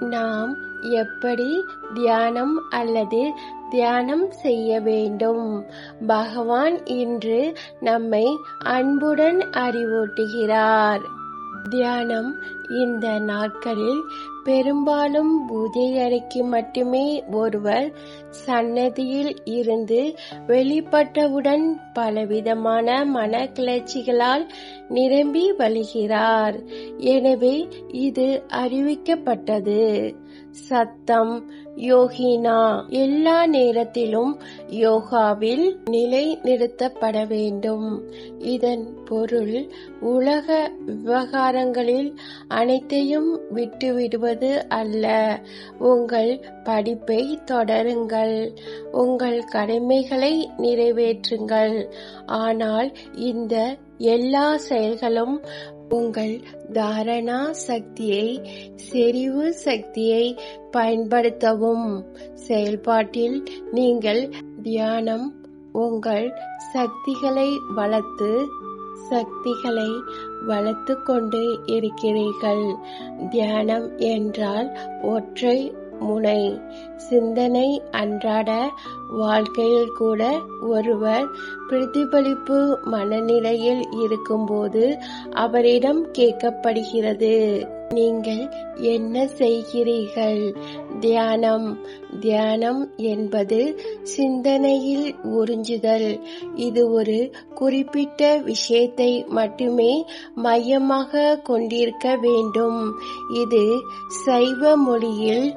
நாம் எப்படி தியானம் அல்லது தியானம் செய்ய வேண்டும்? பகவான் இன்று நம்மை அன்புடன் அறிவூட்டுகிறார். தியானம் இந்த நாட்களில் பெரும்பாலும் பூஜை அறைக்கு மட்டுமே ஒருவர் சன்னதியில் இருந்து வெளிப்பட்டவுடன் பலவிதமான மன கிளர்ச்சிகளால் நிரம்பி வழிகிறார். எனவே இது அறிவிக்கப்பட்டது. சத்தம் யோகினா எல்லா நேரத்திலும் யோகாவில் நிலை நிறுத்தப்பட வேண்டும். இதன் பொருள் உலக விவகாரங்களில் அனைத்தையும் விட்டுவிடுவது அல்ல. உங்கள் படிப்பை தொடருங்கள். உங்கள் கடமைகளை நிறைவேற்றுங்கள். ஆனால் இந்த எல்லா செயல்களும் உங்கள் தாரணா சக்தியை செறிவு சக்தியை பயன்படுத்தவும். செயல்பாட்டில் நீங்கள் தியானம் உங்கள் சக்திகளை வளர்த்து சக்திகளை வளர்த்து கொண்டு இருக்கிறீர்கள். தியானம் என்றால் ஒற்றை முனை சிந்தனை அன்றாட வாழ்க்கையில் கூட ஒருவர் பிரதிபலிப்பு மனநிலையில் இருக்கும்போது அவரிடம் கேட்கப்படுகிறது. நீங்கள் என்ன செய்கிறீர்கள்? தியானம். தியானம் என்பது சிந்தனையில் உறிஞ்சுதல். இது ஒரு குறிப்பிட்ட விஷயத்தை மட்டுமே மையமாக கொண்டிருக்க வேண்டும். இது சைவ மொழியில்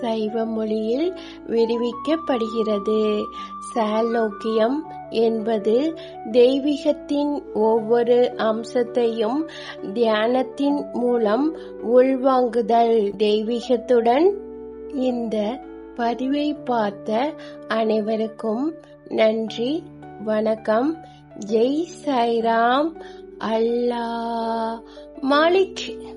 சைவ மொழியில் விரிவிக்கப்படுகிறது சாலோக்கியம் என்பது தெய்வீகத்தின் ஒவ்வொரு அம்சத்தையும் தியானத்தின் மூலம் உள்வாங்குதல். தெய்வீகத்துடன் இந்த பதிவை பார்த்த அனைவருக்கும் நன்றி வணக்கம். ஜெய் சாய்ராம். அல்லா. மாலிக்.